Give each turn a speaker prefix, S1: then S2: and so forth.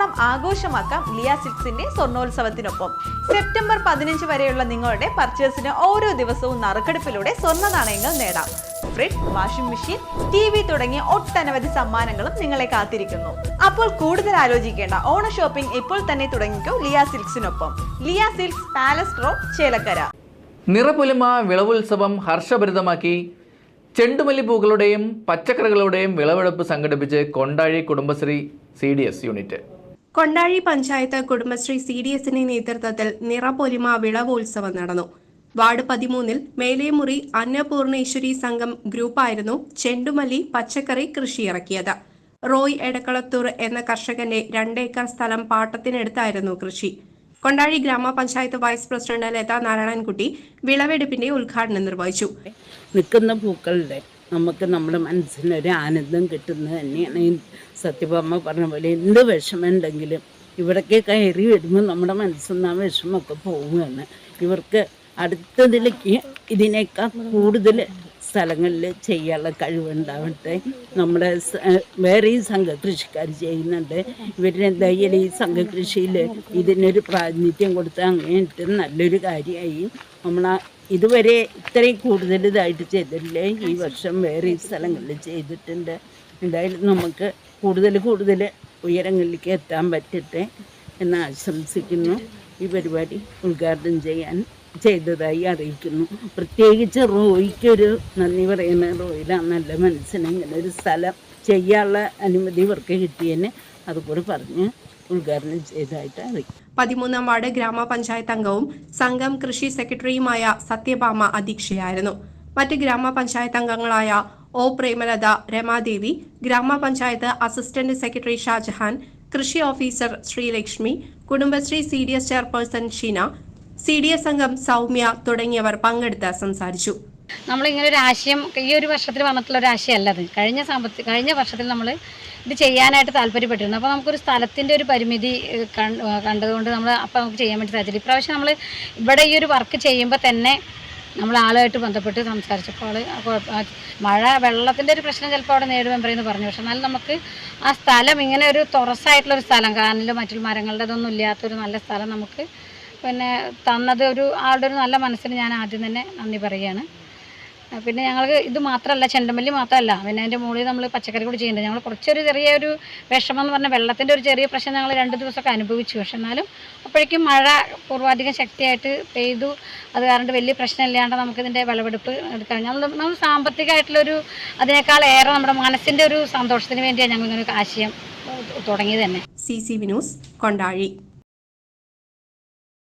S1: ഓണം ആഘോഷമാക്കാം ലിയ സിക്സിന്റെ സ്വർണോത്സവത്തിനൊപ്പം സെപ്റ്റംബർ പതിനഞ്ച് വരെയുള്ള നിങ്ങളുടെ പർച്ചേസിന് ഓരോ ദിവസവും നറുക്കെടുപ്പിലൂടെ സ്വർണ നാണയങ്ങൾ നേടാം. Fridge washing machine T V തുടങ്ങിയ ഒട്ടനവധി സമ്മാനങ്ങളും നിങ്ങളെ കാത്തിരിക്കുന്നു. അപ്പോൾ കൂടുതൽ ആലോചിക്കേണ്ട ഓണ ഷോപ്പിംഗ് ഇപ്പോൾ തന്നെ തുടങ്ങിക്കോ ലിയ സിൽക്സിനൊപ്പം. ലിയ സിൽക്സ് പാലസ് റോ ചേലക്കര.
S2: നിറപുലിമ വിളവുത്സവം ഹർഷഭരിതമാക്കി. ചെണ്ടുമല്ലിപ്പൂക്കളുടെയും പച്ചക്കറികളുടെയും വിളവെടുപ്പ് സംഘടിപ്പിച്ച് Kondazhi Kudumbashree C unit
S3: Kondazhi panchayat Kudumbashree C D എസിന്റെ നേതൃത്വത്തിൽ നിറപൊലിമ വിളവോത്സവം നടന്നു. വാർഡ് പതിമൂന്നിൽ മേലേമുറി അന്നപൂർണേശ്വരി സംഘം ഗ്രൂപ്പായിരുന്നു ചെണ്ടുമല്ലി പച്ചക്കറി കൃഷിയിറക്കിയത്. റോയ് എടക്കളത്തൂർ എന്ന കർഷകന്റെ രണ്ടേക്കർ സ്ഥലം പാട്ടത്തിനെടുത്തായിരുന്നു കൃഷി. കൊണ്ടാഴി ഗ്രാമപഞ്ചായത്ത് വൈസ് പ്രസിഡന്റ് ലത നാരായണൻകുട്ടി വിളവെടുപ്പിന്റെ ഉദ്ഘാടനം നിർവഹിച്ചു.
S4: നിൽക്കുന്ന പൂക്കളുടെ നമുക്ക് നമ്മുടെ മനസ്സിനൊരു ആനന്ദം കിട്ടുന്നത് തന്നെയാണ്. ഈ സത്യഭാമ പറഞ്ഞ പോലെ എന്ത് വിഷമമുണ്ടെങ്കിലും ഇവിടേക്ക് കയറി വരുമ്പോൾ നമ്മുടെ മനസ്സിൽ നിന്ന് ആ വിഷമമൊക്കെ പോവുകയാണ് ഇവർക്ക് അടുത്തതിലേക്ക് ഇതിനേക്കാൾ കൂടുതൽ സ്ഥലങ്ങളിൽ ചെയ്യാനുള്ള കഴിവുണ്ടാവട്ടെ. നമ്മുടെ വേറെയും സംഘകൃഷിക്കാർ ചെയ്യുന്നുണ്ട്. ഇവരെന്തായാലും ഈ സംഘകൃഷിയിൽ ഇതിനൊരു പ്രാതിനിധ്യം കൊടുത്താൽ അങ്ങനെയിട്ട് നല്ലൊരു കാര്യമായി. നമ്മൾ ഇതുവരെ ഇത്രയും കൂടുതൽ ഇതായിട്ട് ചെയ്തിട്ടില്ലേ? ഈ വർഷം വേറെ സ്ഥലങ്ങളിൽ ചെയ്തിട്ടുണ്ട്. എന്തായാലും നമുക്ക് കൂടുതൽ കൂടുതൽ ഉയരങ്ങളിലേക്ക് എത്താൻ പറ്റട്ടെ എന്ന് ആശംസിക്കുന്നു. ഈ പരിപാടി ഉദ്ഘാടനം ചെയ്യാൻ ചെയ്തതായി അറിയിക്കുന്നു. പ്രത്യേകിച്ച് റോയ്ക്കൊരു നന്ദി പറയുന്ന റോയില നല്ല മനസ്സിന് ഇങ്ങനെ ഒരു സ്ഥലം ചെയ്യാനുള്ള അനുമതി ഇവർക്ക് കിട്ടിയതിന് അതുകൂടി പറഞ്ഞ് ഉദ്ഘാടനം ചെയ്തതായിട്ട് അറിയിക്കും
S3: പതിമൂന്നാം വാർഡ് ഗ്രാമപഞ്ചായത്ത് അംഗവും സംഘം കൃഷി സെക്രട്ടറിയുമായ സത്യഭാമ അധ്യക്ഷയായിരുന്നു. മറ്റ് ഗ്രാമപഞ്ചായത്ത് അംഗങ്ങളായ ഒ പ്രേമലത രമാദേവി ഗ്രാമപഞ്ചായത്ത് അസിസ്റ്റന്റ് സെക്രട്ടറി ഷാജഹാൻ കൃഷി officer Sreelakshmi Kudumbashree C D S chairperson Sheena C D S അംഗം സൗമ്യ തുടങ്ങിയവർ പങ്കെടുത്ത് സംസാരിച്ചു.
S5: നമ്മളിങ്ങനെ ഒരു ആശയം ഈ ഒരു വർഷത്തിൽ വന്നിട്ടുള്ള ഒരു ആശയം അല്ലത് കഴിഞ്ഞ സാമ്പത്തിക കഴിഞ്ഞ വർഷത്തിൽ നമ്മൾ ഇത് ചെയ്യാനായിട്ട് താല്പര്യപ്പെട്ടിരുന്നു. അപ്പോൾ നമുക്കൊരു സ്ഥലത്തിന്റെ ഒരു പരിമിതി കണ്ടതുകൊണ്ട് നമ്മൾ അപ്പോൾ നമുക്ക് ചെയ്യാൻ വേണ്ടി സാധിച്ചില്ല. ഇപ്രാവശ്യം നമ്മൾ ഇവിടെ ഈ ഒരു വർക്ക് ചെയ്യുമ്പോൾ തന്നെ നമ്മൾ ആളുമായിട്ട് ബന്ധപ്പെട്ട് സംസാരിച്ചപ്പോൾ മഴ വെള്ളത്തിന്റെ ഒരു പ്രശ്നം ചിലപ്പോൾ അവിടെ നേടുവാൻ പറയുന്നു പറഞ്ഞു. പക്ഷെ എന്നാലും നമുക്ക് ആ സ്ഥലം ഇങ്ങനെ ഒരു തുറസായിട്ടുള്ളൊരു സ്ഥലം കാനലും മറ്റുള്ള മരങ്ങളുടെ ഇതൊന്നും ഇല്ലാത്തൊരു നല്ല സ്ഥലം നമുക്ക് പിന്നെ തന്നത് ഒരു ആളുടെ ഒരു നല്ല മനസ്സിന് ഞാൻ ആദ്യം തന്നെ നന്ദി പറയുകയാണ്. പിന്നെ ഞങ്ങൾക്ക് ഇത് മാത്രമല്ല ചെണ്ടമല്ലി മാത്രമല്ല. പിന്നെ അതിന്റെ മുകളിൽ നമ്മൾ പച്ചക്കറി കൂടി ചെയ്യുന്നുണ്ട്. ഞങ്ങൾ കുറച്ചൊരു ചെറിയൊരു വിഷമം എന്ന് പറഞ്ഞാൽ വെള്ളത്തിന്റെ ഒരു ചെറിയ പ്രശ്നം ഞങ്ങൾ രണ്ട് ദിവസമൊക്കെ അനുഭവിച്ചു. പക്ഷെ എന്നാലും അപ്പോഴേക്കും മഴ പൂർവാധികം ശക്തിയായിട്ട് പെയ്തു. അത് കാരണം വലിയ പ്രശ്നമില്ലാണ്ട് നമുക്കിതിന്റെ വിളവെടുപ്പ് എടുക്കാം ഞങ്ങൾ നമ്മൾ സാമ്പത്തികമായിട്ടുള്ളൊരു അതിനേക്കാൾ ഏറെ നമ്മുടെ മനസ്സിന്റെ ഒരു സന്തോഷത്തിന് വേണ്ടിയാണ് ഞങ്ങൾ ഇങ്ങനെ ഒരു ആശയം തുടങ്ങിയത് തന്നെ.
S3: C C Vinus Kondazhi.